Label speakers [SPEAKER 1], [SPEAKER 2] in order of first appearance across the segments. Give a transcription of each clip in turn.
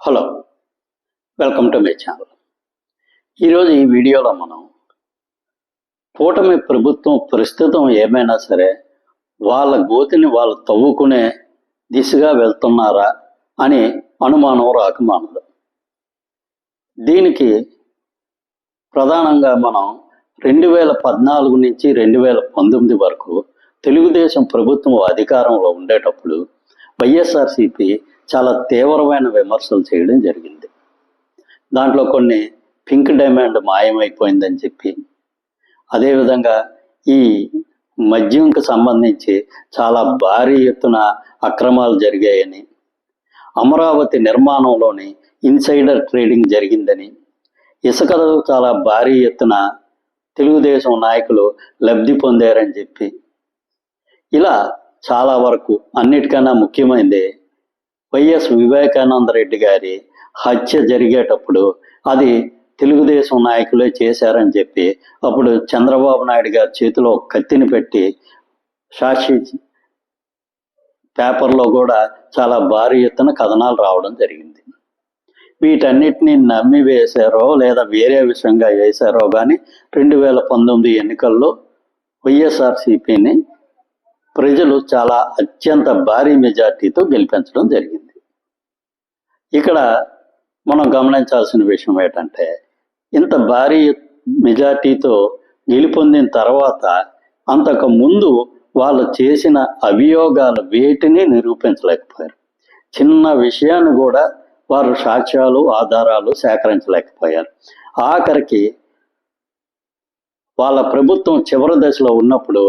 [SPEAKER 1] Hello welcome to my channel ఈరోజు ఈ వీడియోలో మనం కూటమి ప్రభుత్వం ప్రస్తుతం ఏమైనా సరే వాళ్ళ గోతిని వాళ్ళు తవ్వుకునే దిశగా వెళ్తున్నారా అని అనుమానం రాకమానదు దీనికి ప్రధానంగా మనం రెండు వేల పద్నాలుగు నుంచి రెండు వేల పంతొమ్మిది వరకు తెలుగుదేశం ప్రభుత్వం అధికారంలో ఉండేటప్పుడు వైఎస్ఆర్సిపి చాలా తీవ్రమైన విమర్శలు చేయడం జరిగింది. దాంట్లో కొన్ని పింక్ డైమండ్ మాయమైపోయిందని చెప్పి అదేవిధంగా ఈ మద్యంకి సంబంధించి చాలా భారీ ఎత్తున అక్రమాలు జరిగాయని అమరావతి నిర్మాణంలోని ఇన్సైడర్ ట్రేడింగ్ జరిగిందని ఇసుకలో చాలా భారీ ఎత్తున తెలుగుదేశం నాయకులు లబ్ధి పొందారని చెప్పి ఇలా చాలా వరకు అన్నిటికన్నా ముఖ్యమైనది వైఎస్ వివేకానంద రెడ్డి గారి హత్య జరిగేటప్పుడు అది తెలుగుదేశం నాయకులే చేశారని చెప్పి అప్పుడు చంద్రబాబు నాయుడు గారి చేతిలో కత్తిని పెట్టి సాక్షి పేపర్లో కూడా చాలా భారీ ఎత్తున కథనాలు రావడం జరిగింది. వీటన్నిటిని నమ్మి వేశారో లేదా వేరే విషయంగా వేశారో కానీ రెండు వేల పంతొమ్మిది ఎన్నికల్లో వైఎస్ఆర్సీపీని ప్రజలు చాలా అత్యంత భారీ మెజార్టీతో గెలిపించడం జరిగింది. ఇక్కడ మనం గమనించాల్సిన విషయం ఏంటంటే ఇంత భారీ మెజార్టీతో గెలుపొందిన తర్వాత అంతకు ముందు వాళ్ళు చేసిన అభియోగాలు వేటిని నిరూపించలేకపోయారు. చిన్న విషయాన్ని కూడా వారు సాక్ష్యాలు ఆధారాలు సేకరించలేకపోయారు. ఆఖరికి వాళ్ళ ప్రభుత్వం చివరి దశలో ఉన్నప్పుడు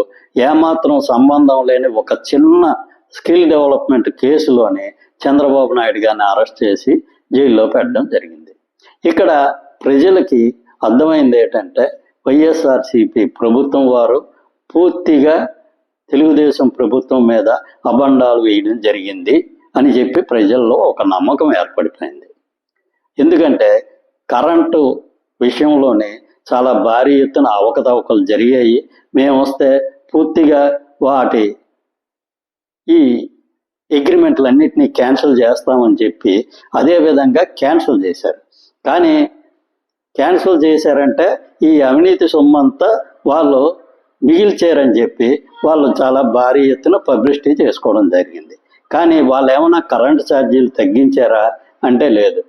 [SPEAKER 1] ఏమాత్రం సంబంధం లేని ఒక చిన్న స్కిల్ డెవలప్మెంట్ కేసులోనే చంద్రబాబు నాయుడు గారిని అరెస్ట్ చేసి జైల్లో పెట్టడం జరిగింది. ఇక్కడ ప్రజలకి అర్థమైంది ఏంటంటే వైఎస్ఆర్సిపి ప్రభుత్వం వారు పూర్తిగా తెలుగుదేశం ప్రభుత్వం మీద అబండాలు వేయడం జరిగింది అని చెప్పి ప్రజల్లో ఒక నమ్మకం ఏర్పడిపోయింది. ఎందుకంటే కరెంటు విషయంలోనే చాలా భారీ ఎత్తున అవకతవకలు జరిగాయి. మేము వస్తే పూర్తిగా వాటి ఈ అగ్రిమెంట్లన్నింటినీ క్యాన్సిల్ చేస్తామని చెప్పి అదే విధంగా క్యాన్సిల్ చేశారు. కానీ క్యాన్సిల్ చేశారంటే ఈ అవినీతి సొమ్మంతా వాళ్ళు మిగిల్చారని చెప్పి వాళ్ళు చాలా భారీ ఎత్తున పబ్లిసిటీ చేసుకోవడం జరిగింది. కానీ వాళ్ళు ఏమైనా కరెంట్ ఛార్జీలు తగ్గించారా అంటే లేదు.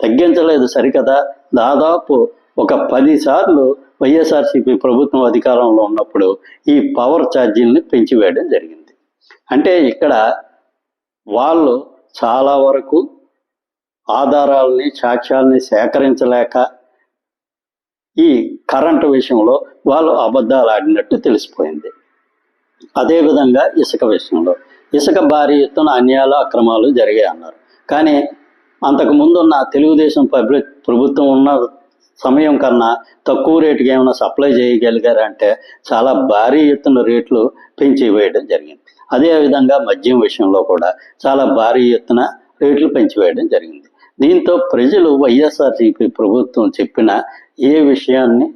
[SPEAKER 1] తగ్గించలేదు సరికదా. దాదాపు ఒక పదిసార్లు వైఎస్ఆర్సీపీ ప్రభుత్వం అధికారంలో ఉన్నప్పుడు ఈ పవర్ ఛార్జీలని పెంచివేయడం జరిగింది. అంటే ఇక్కడ వాళ్ళు చాలా వరకు ఆధారాలని సాక్ష్యాలని సేకరించలేక ఈ కరెంటు విషయంలో వాళ్ళు అబద్ధాలు ఆడినట్టు తెలిసిపోయింది. అదేవిధంగా ఇసుక విషయంలో. ఇసుక భారీ ఎత్తున అన్యాయాలు అక్రమాలు జరిగాయి అన్నారు కానీ అంతకు ముందున్న తెలుగుదేశం పబ్లిక్ ప్రభుత్వం ఉన్న సమయం కన్నా తక్కువ రేటుకి ఏమైనా సప్లై చేయగలిగారంటే చాలా భారీ ఎత్తున రేట్లు పెంచి వేయడం జరిగింది. అదేవిధంగా మద్యం విషయంలో కూడా చాలా భారీ ఎత్తున రేట్లు పెంచివేయడం జరిగింది. దీంతో ప్రజలు వైఎస్ఆర్సీపీ ప్రభుత్వం చెప్పిన ఏ విషయాన్ని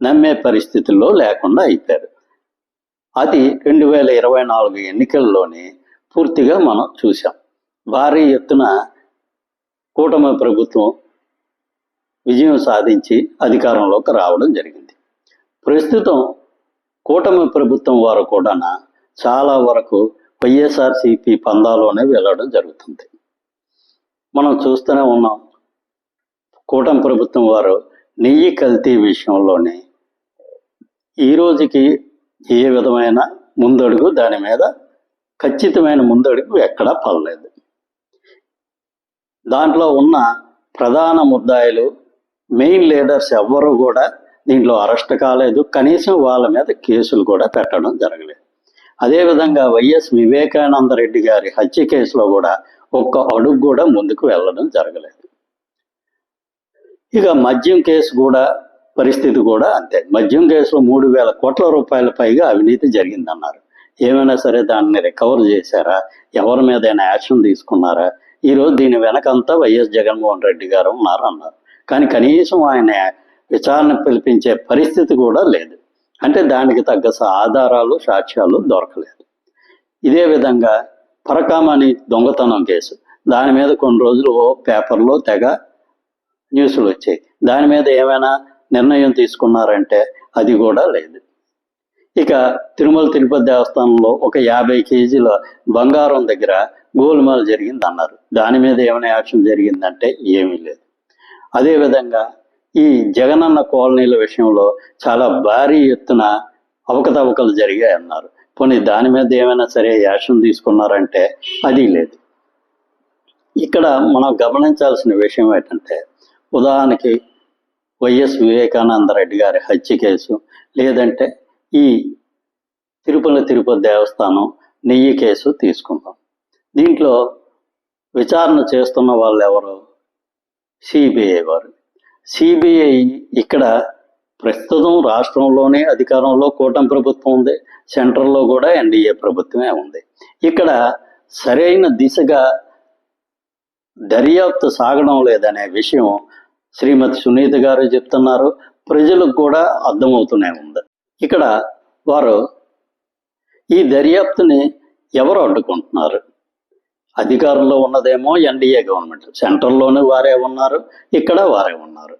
[SPEAKER 1] నమ్మే పరిస్థితుల్లో లేకుండా అయిపోయారు. అది రెండు వేల ఇరవై నాలుగు ఎన్నికల్లోనే పూర్తిగా మనం చూసాం భారీ ఎత్తున కూటమి ప్రభుత్వం విజయం సాధించి అధికారంలోకి రావడం జరిగింది. ప్రస్తుతం కూటమి ప్రభుత్వం వారు కూడా చాలా వరకు వైఎస్ఆర్సిపి పందాలోనే వెళ్ళడం జరుగుతుంది. మనం చూస్తూనే ఉన్నాం కూటమి ప్రభుత్వం వారు నెయ్యి కల్తీ విషయంలోనే ఈ రోజుకి ఏ విధమైన ముందడుగు దాని మీద ఖచ్చితమైన ముందడుగు ఎక్కడా పడలేదు. దాంట్లో ఉన్న ప్రధాన ముద్దాయిలు మెయిన్ లీడర్స్ ఎవ్వరూ కూడా దీంట్లో అరెస్ట్ కాలేదు. కనీసం వాళ్ళ మీద కేసులు కూడా పెట్టడం జరగలేదు. అదేవిధంగా వైఎస్ వివేకానంద రెడ్డి గారి హత్య కేసులో కూడా ఒక్క అడుగు కూడా ముందుకు వెళ్ళడం జరగలేదు. ఇక మద్యం కేసు కూడా పరిస్థితి కూడా అంతే. మద్యం కేసులో మూడు వేల కోట్ల రూపాయల పైగా అవినీతి జరిగిందన్నారు. ఏమైనా సరే దాన్ని రికవర్ చేశారా? ఎవరి మీద యాక్షన్ తీసుకున్నారా? ఈరోజు దీని వెనకంతా వైఎస్ జగన్మోహన్ రెడ్డి గారు ఉన్నారు అన్నారు కానీ కనీసం ఆయన విచారణ పిలిపించే పరిస్థితి కూడా లేదు. అంటే దానికి తగ్గ ఆధారాలు సాక్ష్యాలు దొరకలేదు. ఇదే విధంగా పరకామని దొంగతనం కేసు. దాని మీద కొన్ని రోజులు ఓ పేపర్లో తెగ న్యూస్లు వచ్చాయి. దాని మీద ఏమైనా నిర్ణయం తీసుకున్నారంటే అది కూడా లేదు. ఇక తిరుమల తిరుపతి దేవస్థానంలో ఒక యాభై కేజీల బంగారం దగ్గర గోల్మాల్ జరిగింది అన్నారు దాని మీద ఏమైనా యాక్షన్ జరిగిందంటే ఏమీ లేదు. అదేవిధంగా ఈ జగనన్న కాలనీల విషయంలో చాలా భారీ ఎత్తున అవకతవకలు జరిగాయి అన్నారు పోనీ దాని మీద ఏమైనా సరే యాక్షన్ తీసుకున్నారంటే అది లేదు. ఇక్కడ మనం గమనించాల్సిన విషయం ఏంటంటే ఉదాహరణకి వైఎస్ వివేకానంద రెడ్డి గారి హత్య కేసు లేదంటే ఈ తిరుపతి తిరుపతి దేవస్థానం నెయ్యి కేసు తీసుకుందాం. దీంట్లో విచారణ చేస్తున్న వాళ్ళు ఎవరు సిబిఐ వారు. సిబిఐ ఇక్కడ ప్రస్తుతం రాష్ట్రంలోనే అధికారంలో కూటమి ప్రభుత్వం ఉంది. సెంట్రల్లో కూడా ఎన్డీఏ ప్రభుత్వమే ఉంది. ఇక్కడ సరైన దిశగా దర్యాప్తు సాగడం లేదనే విషయం శ్రీమతి సునీత గారు చెప్తున్నారు. ప్రజలకు కూడా అర్థమవుతూనే ఉంది. ఇక్కడ వారు ఈ దర్యాప్తుని ఎవరు అడ్డుకుంటున్నారు? అధికారంలో ఉన్నదేమో ఎన్డీఏ గవర్నమెంట్. సెంట్రల్లోనే వారే ఉన్నారు ఇక్కడ వారే ఉన్నారు.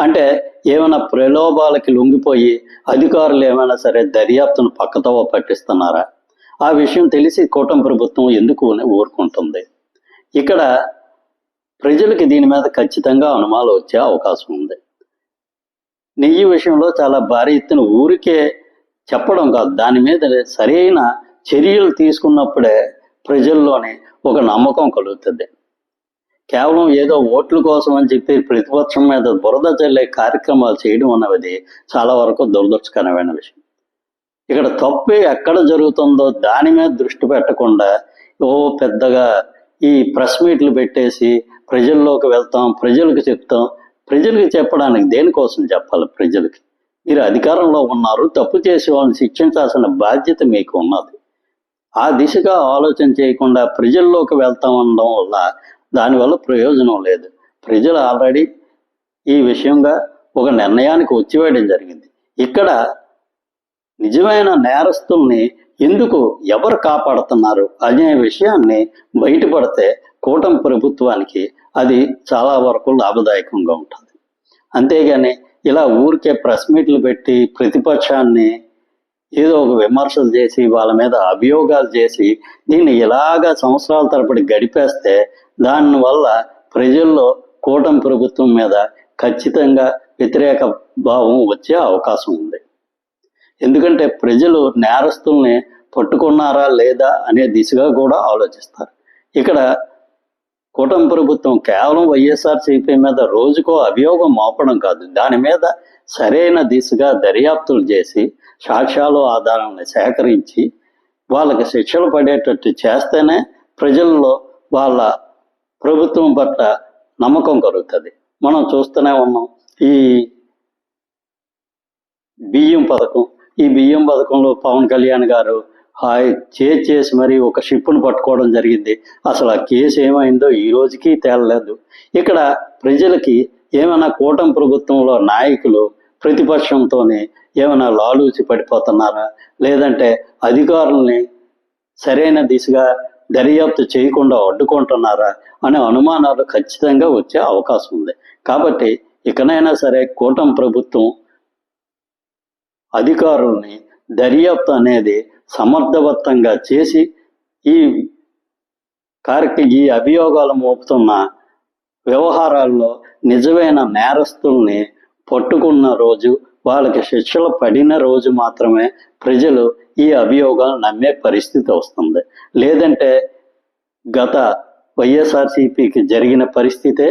[SPEAKER 1] అంటే ఏమైనా ప్రలోభాలకి లొంగిపోయి అధికారులు ఏమైనా సరే దర్యాప్తును పక్కతో పట్టిస్తున్నారా? ఆ విషయం తెలిసి కూటమి ప్రభుత్వం ఎందుకు ఊరుకుంటుంది? ఇక్కడ ప్రజలకి దీని మీద ఖచ్చితంగా అనుమానాలు వచ్చే అవకాశం ఉంది. నెయ్యి విషయంలో చాలా భారీ ఎత్తున ఊరికే చెప్పడం కాదు. దాని మీద సరైన చర్యలు తీసుకున్నప్పుడే ప్రజల్లోనే ఒక నమ్మకం కలుగుతుంది. కేవలం ఏదో ఓట్ల కోసం అని చెప్పి ప్రతిపక్షం మీద బురద చల్లే కార్యక్రమాలు చేయడం అన్నది చాలా వరకు దురదృష్టకరమైన విషయం. ఇక్కడ తప్పు ఎక్కడ జరుగుతుందో దాని మీద దృష్టి పెట్టకుండా ఓ పెద్దగా ఈ ప్రెస్ మీట్లు పెట్టేసి ప్రజల్లోకి వెళ్తాం ప్రజలకు చెప్తాం. ప్రజలకు చెప్పడానికి దేనికోసం చెప్పాలి ప్రజలకి? మీరు అధికారంలో ఉన్నారు తప్పు చేసే వాళ్ళని శిక్షించాల్సిన బాధ్యత మీకు ఉన్నది. ఆ దిశగా ఆలోచన చేయకుండా ప్రజల్లోకి వెళ్తా ఉండడం వల్ల దానివల్ల ప్రయోజనం లేదు. ప్రజలు ఆల్రెడీ ఈ విషయంగా ఒక నిర్ణయానికి వచ్చివేయడం జరిగింది. ఇక్కడ నిజమైన నేరస్తుల్ని ఎందుకు ఎవరు కాపాడుతున్నారు అనే విషయాన్ని బయటపడితే కూటమి ప్రభుత్వానికి అది చాలా వరకు లాభదాయకంగా ఉంటుంది. అంతేగాని ఇలా ఊరికే ప్రెస్ మీట్లు పెట్టి ప్రతిపక్షాన్ని ఏదో ఒక విమర్శలు చేసి వాళ్ళ మీద అభియోగాలు చేసి దీన్ని ఇలాగ సంవత్సరాల తరబడి గడిపేస్తే దానివల్ల ప్రజల్లో కూటమి ప్రభుత్వం మీద ఖచ్చితంగా వ్యతిరేక భావం వచ్చే అవకాశం ఉంది. ఎందుకంటే ప్రజలు నేరస్తుల్ని పట్టుకున్నారా లేదా అనే దిశగా కూడా ఆలోచిస్తారు. ఇక్కడ కూటమి ప్రభుత్వం కేవలం వైఎస్ఆర్సీపీ మీద రోజుకో అభియోగం మోపడం కాదు. దాని మీద సరైన దిశగా దర్యాప్తులు చేసి సాక్ష్యాలు ఆధారాలను సేకరించి వాళ్ళకి శిక్షలు పడేటట్టు చేస్తేనే ప్రజల్లో వాళ్ళ ప్రభుత్వం పట్ల నమ్మకం కలుగుతుంది. మనం చూస్తూనే ఉన్నాం. ఈ బియ్యం పథకం ఈ బియ్యం పథకంలో పవన్ కళ్యాణ్ గారు హాయ్ చేసి చేసి మరి ఒక షిప్ను పట్టుకోవడం జరిగింది. అసలు ఆ కేసు ఏమైందో ఈ రోజుకి తేలలేదు. ఇక్కడ ప్రజలకి ఏమైనా కూటమి ప్రభుత్వంలో నాయకులు ప్రతిపక్షంతోనే ఏమైనా లాలూచి పడిపోతున్నారా? లేదంటే అధికారుల్ని సరైన దిశగా దర్యాప్తు చేయకుండా అడ్డుకుంటున్నారా అనే అనుమానాలు ఖచ్చితంగా వచ్చే అవకాశం ఉంది. కాబట్టి ఇకనైనా సరే కూటమి ప్రభుత్వం అధికారుల్ని దర్యాప్తు అనేది సమర్థవంతంగా చేసి ఈ కార్యక్ర ఈ అభియోగాలు మోపుతున్న వ్యవహారాల్లో నిజమైన నేరస్తుల్ని పట్టుకున్న రోజు వాళ్ళకి శిక్షలు పడిన రోజు మాత్రమే ప్రజలు ఈ అభియోగాలు నమ్మే పరిస్థితి వస్తుంది. లేదంటే గత వైఎస్ఆర్సీపీకి జరిగిన పరిస్థితే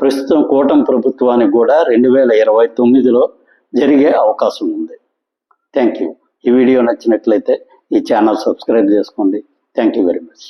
[SPEAKER 1] ప్రస్తుతం కూటమి ప్రభుత్వానికి కూడా రెండు వేల ఇరవై తొమ్మిదిలో జరిగే అవకాశం ఉంది. Thank you. ఈ వీడియో నచ్చినట్లయితే ఈ ఛానల్ సబ్స్క్రైబ్ చేసుకోండి. Thank you very much.